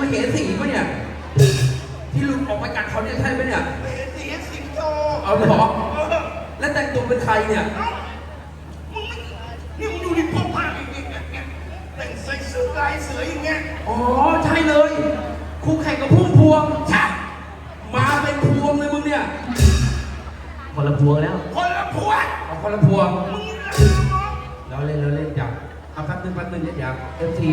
มาเหสีปะเนี่ย ที่หลุดออกมาจากเขาเนี่ยใช่ปะเนี่ย เห็นสีสิงโตเอาเหรอ เออแล้วแต่งตัวเป็นใครเนี่ย เอ้ามึงไม่นี่มึงดูดิพวกผ้าอย่างเงี้ยเนี่ยแต่งใส่เสื้อลายเสืออย่างเงี้ยอ๋อใช่เลยคู่แข่งกับพุ่มพวงใช่มาเป็นพวงเลยมึงเนี่ยคนละพวงแล้วคนละพวกเอาคนละพวงมึงนี่นะน้องเราเล่นเราเล่นจับ เอาแป๊บนึงแป๊บนึงอย่าอย่าเอฟซี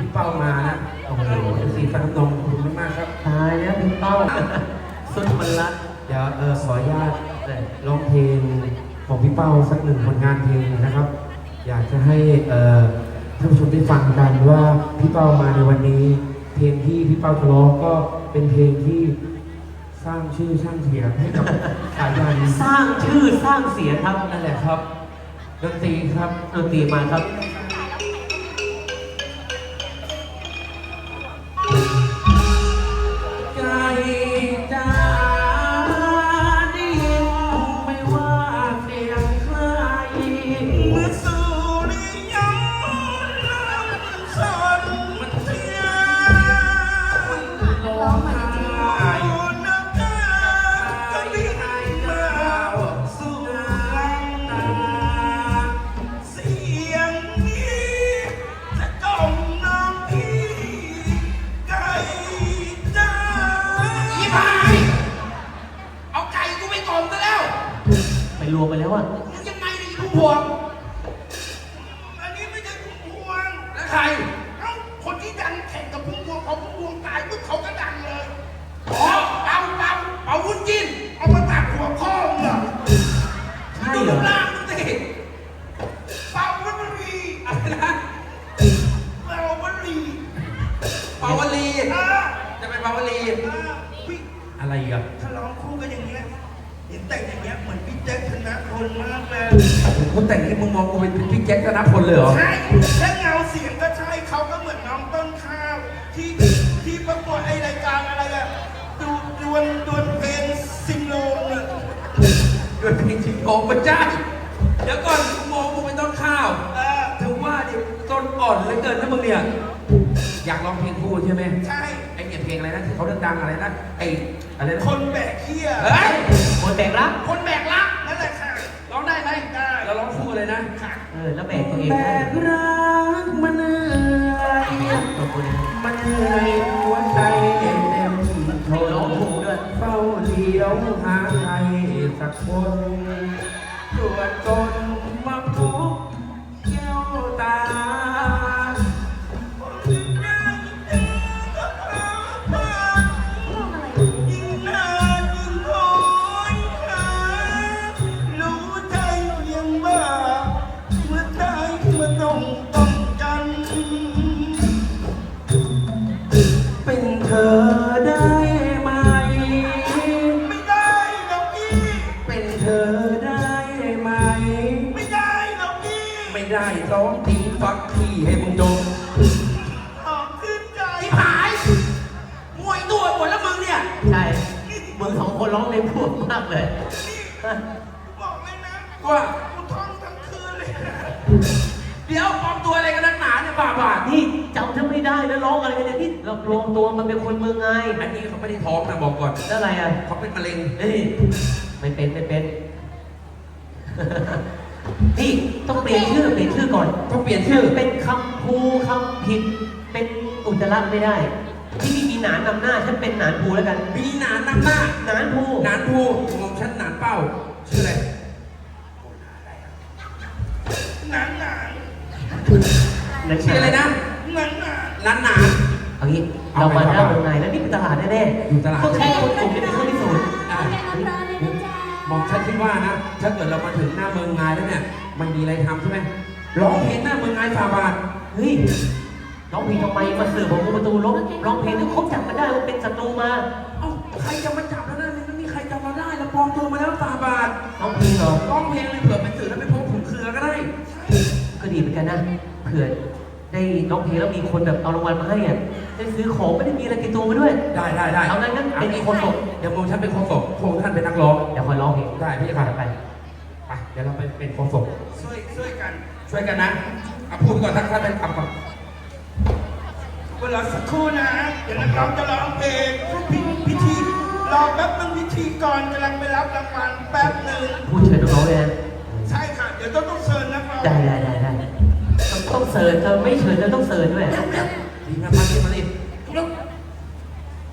พี่เป้ามานะโอ้โหเอฟซีฟันน้ำนมขอบคุณมากๆครับตายแล้วพี่เป้าสุดมันรักเดี๋ยวเออขออนุญาตร้องเพลงของพี่เป้าสักหนึ่งผลงานเพลงนะครับ อยากจะให้เอ่อท่านผู้ชมได้ฟังกันว่าพี่เป้ามาในวันนี้ เพลงที่พี่เป้าจะร้องก็เป็นเพลงที่สร้างชื่อสร้างเสียงให้กับสายยันสร้างชื่อสร้างเสียงครับนั่นแหละครับดนตรีครับดนตรีมาครับ รวมไปแล้วอะมึงยังไงเนี่ยอีพุ่มพวง อันนี้ไม่ใช่พุ่มพวง แล้วใคร เอ้า คนที่ดังแข่งกับพุ่มพวงเขาพุ่มพวงตายปุ๊บเขาก็ดังเลยอ๋อเป่าเป่าเป่าวุ้นจินเอามาตัดหัวข้อมึงเหรอใช่ดูเหรรูอปร่างมึงสิเป่าวัลีอะไรนะเป่าวัลีเป่าวลีอ่าจะเป็นเป่าวลีอ่าพี่อะไรอีกอะถ้าร้องคู่กันอย่างเงี้ย เห็นแต่งอย่างเงี้ยเหมือนพี่แจ็คธนพลมากเลยคนแต่งนี้มึงมองกูเป็นพี่แจ็คธนพลเลยเหรอ ใช่และเงาเสียงก็ใช่เขาก็เหมือนน้องต้นข้าวที่ที่ประกวดไอรายการอะไรอะดูดวลดวลเพลงซิงโลงอะด้วยเพลงชิงโกงไม่ใช่เดี๋ยวก่อนกูมองกูเป็นต้นข้าวเออถือว่าดิต้นอ่อนเหลือเกินนะมึงเนี่ย อยากร้องเพลงคู่ใช่ไหม ใช่ไอ้ เนี่ยเพลงอะไรนะที่เขาดังๆอะไรนะไอ้อะไรนะคนแบกเขี้ยเฮ้ยคนแบกรักคนแบกรักนั่นแหละค่ะร้องได้ไหมได้เราร้องคู่เลยนะค่ะเออแล้วแบกตัวเองแบได้กรักมันเหนื่อยขอบคุณนะมันเหนื่อยหัวใจเต็มทนร้องถูกด้วยเฝ้าเลี้ยวหาใครสักคนตรวจตน มึงสองคนร้องในพวกมากเลย บอกเลยนะว่า กูท่องทั้งคืนเลยนะเดี๋ยวปลอมตัวอะไรกันนักหนาเนี่ยบาบาทนี่จำฉันไม่ได้นะร้องอะไรกันเนี่ยนี่เราลงตัวมันเป็นคนเมืองไงอันนี้เขาไม่ได้ท้องนะบอกก่อนแล้วอะไรอะ เขาเป็นมะเร็งเอ้ยไม่เป็นไม่เป็น นี่ต้องเปลี่ยนชื่อเปลี่ยนชื่อก่อน ต้องเปลี่ยนชื่อ เป็นคำภูคำผิด เป็นอุจจาระไม่ได้ที่นี่มี หนานนำหน้าฉันเป็นหนานภูแล้วกันมีหนานนำหน้าหนานภูหนานภูมองฉันหนานเป้า ชื่ออะไรหนังหนังหนานชื่ออะไรนะหนังหนังหนานหนานเอางี้เรามาหน้าเมืองในแล้วนี่เป็นตลาดแน่ๆอยู่ตลาดต้องใช้คนกลุ่มเป็นเครื่องพิสูจน์อะมองฉันคิดว่านะ ถ้าเกิดเรามาถึงหน้าเมืองงายแล้วเนี่ย มันมีอะไรทำใช่ไหมร้องเพลงหน้าเมืองงายฟาบาทเฮ้ย ร้องเพลงทำไมมาสืบของประตูร้องร้องเพลงที่เขาจับมาได้ว่าเป็นศัตรูมาเอ้าใครจะมาจับแล้วนะไม่มีใครจำเราได้เราปลอมตัวมาแล้วฟาบาทร้องเพลงเหรอร้องเพลงเลยเผื่อไปสื่อแล้วไปพบขุนเครือก็ได้ ก็ดีเหมือนกันนะเผื่อได้ร้องเพลงแล้วมีคนแบบเอารางวัลมาให้อะได้ซื้อของไม่ได้มีอะไรติดตัวมาด้วย ได้ได้ได้เอางั้นงั้นเป็นโฆษกเดี๋ยวมองฉันเป็นโฆษกพวกท่านเป็นนักร้องเดี๋ยวคอยร้องเพลงได้พี่ค่ะไปไปเดี๋ยวเราไปเป็นโฆษกช่วยช่วยกัน ช่วยกันนะเอาพูดก่อนทักท่านเป็นคำก่อน เวลาสักครู่นะ เดี๋ยวนักร้องจะร้องเพลงพพิธีรอแป๊บนึงพิธีกรกำลังไปรับรางวัลแป๊บหนึ่งผู้เชิญน้องเองใช่ค่ะ เดี๋ยวต้องต้องเชิญนักร้องได้ได้ได้ได้ต้องต้อเสิร์ชเธอไม่เชิญเธอต้องเสิร์ด้วยดีนะพักที่มาเลย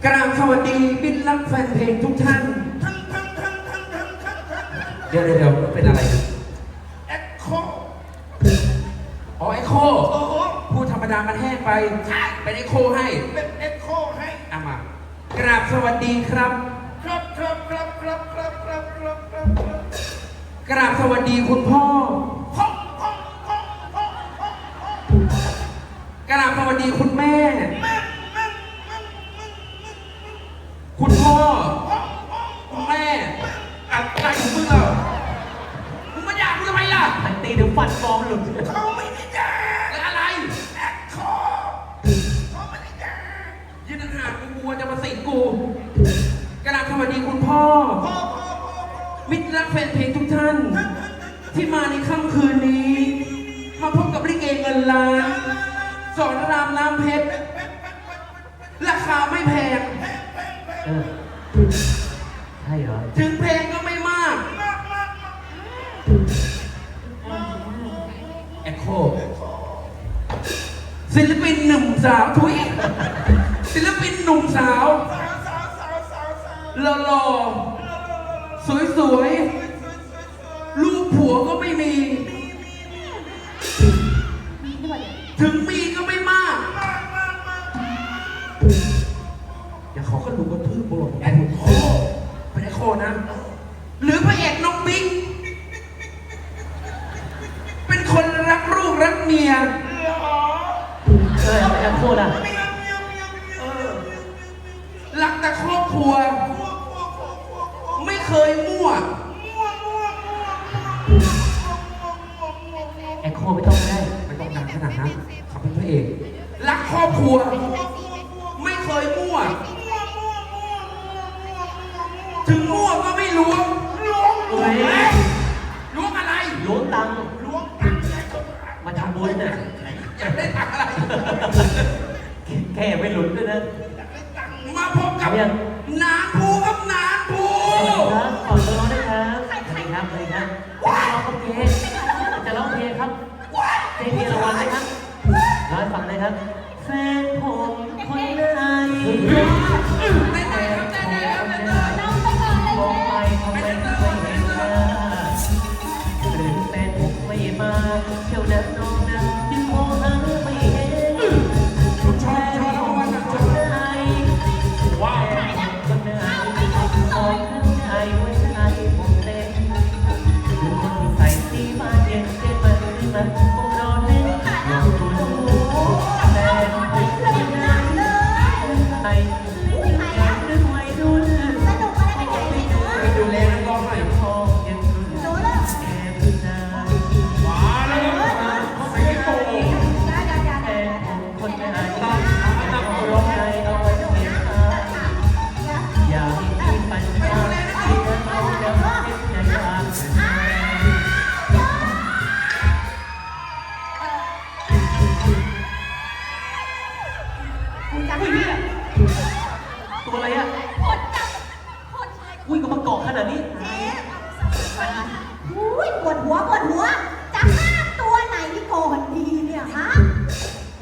กราบสวัสดีบินรับแฟนเพลงทุกท่าน ทั้งทั้งทั้งทั้งทั้งทั้งเดี๋ยวเดี๋ยวเป็นอะไรน พูดธรรมดามันแห้งไปเป็นไอโคให้เป็นแอคโคให้อามากราบสวัสดีครับ ครับครับครับครับครับครับครับครับครับกราบสวัสดีคุณพ่อห้องห้องห้องห้องห้องห้องกราบสวัสดีคุณแม่แม่งแม่งแม่งแม่งคุณพ่อห้องห้องคุณแม่อะไรของมึงเหรอมึงมาด่ากูทำไมล่ะอันตีเดี๋ยวฟันฟองหลุดเขาไม่ได้ กูกราบสวัสดีคุณพ่อ มิตรรักแฟนเพลงทุกท่าน ที่มาในค่ำคืนนี้ มาพบกับลิเกเงินล้าน สอนรามน้ำเพชร ราคาไม่แพง ถึงมีก็ไม่มาก อย่าเขาก็ดูกระทืบบนแอคโคเป็นแอคโคนะ หรือพระเอกน้องบิ๊ก เป็นคนรักลูกรักเมีย เออแอปโคล่ะรักแต่ครอบครัว ไม่เคยมั่ว แอปโคไม่ต้องได้ไม่ต้องดัง ขนาดนั้นเขาเป็นพระเอก รักครอบครัว ไม่เคยมั่ว ถึงมั่วก็ไม่ล้วงเฮ้ยล้วงอะไรล้วงตังค์มาทำบุญน่ะอยากได้ตังค์อะไร แค่ไม่หลุดด้วยนะมาพบกับเอายังนานภูครับนานภูครับขอตัวร้องด้วยครับสวัสดีครับสวัสดีครับร้องกับเจ๊ เจ๊มีรางวัลไหมครับร้องให้ฟังเลยครับ แฟนผมคนไหน ตัวอะไรอะอุ้ยก็มาเกาะขนาดนี้ปวดหัวปวดหัว จะห้ามตัวไหนก่อนดีเนี่ยฮะ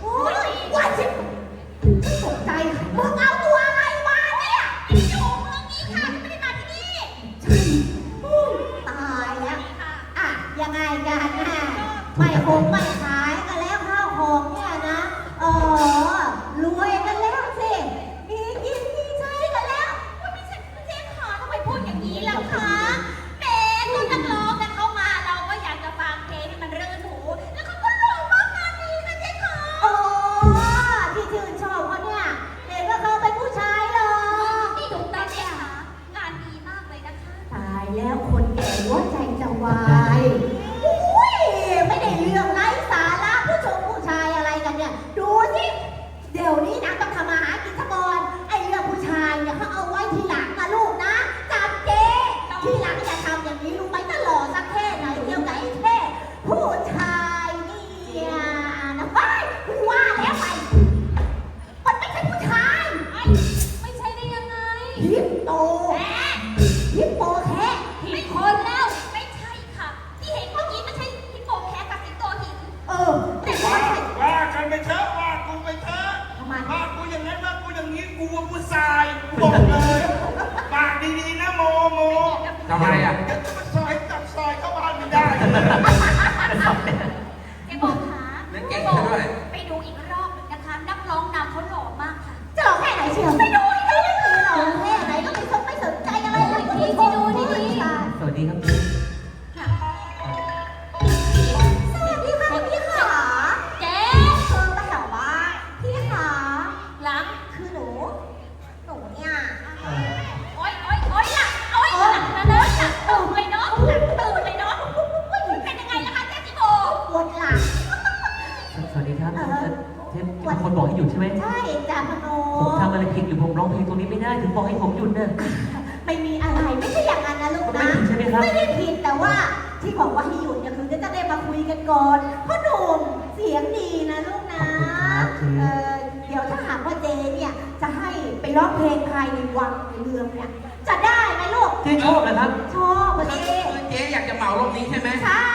โอ้ยว่าจิตกใจมึงเอาตัวอะไรมาเนี่ยอยู่เมืองนี้ค่ะไม่ได้มาที่นี่อุ้ยตายแล้วอะยังไงกันน่ะไม่คงไม่าผู้ชายบอกเลยปากดีๆนะโมโมทำไมอะเดี๋ยวจะมาซอยจับซอยเข้าบ้านไม่ได้เครับไม่ได้ผิดแต่ว่าที่บอกว่าให้หยุดเนี่ยคือจะได้มาคุยกันก่อนเพราะหนุ่มเสียงดีนะลูกนะเออเดี๋ยวถ้าหากว่าเจเนี่ยจะให้ไปร้องเพลงภายในวังในเมืองเนี่ยจะได้ไหมลูกเจ๊ชอบนะครับ ชอบพอดีเจ๊อยากจะเหมารอบนี้ใช่ไหมใช่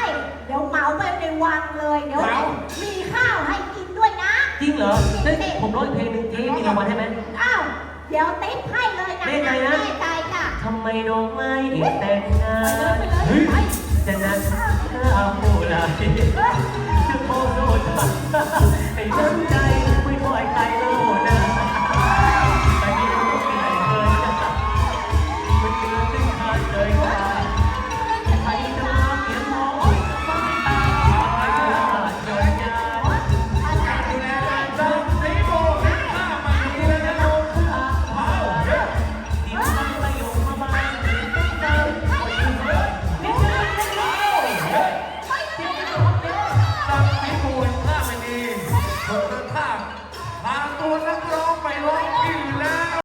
เดี๋ยวเหมาไปในวังเลยเดี๋ยวเหมามีข้าวให้กินด้วยนะ จริงเหรอเฮ้ยผมร้องอีกเพลงหนึ่งเจ๊มีรางวัลให้ไหมอ้าว เดี๋ยวติ๊บให้เลยนะแน่ใจค่ใจจ้ะทำไมน้องไม่แต่งงานจะนัดข้าผู้ไรจะโพสต์โดนเป็นน้ำใจไม่ปล่อยใจเลย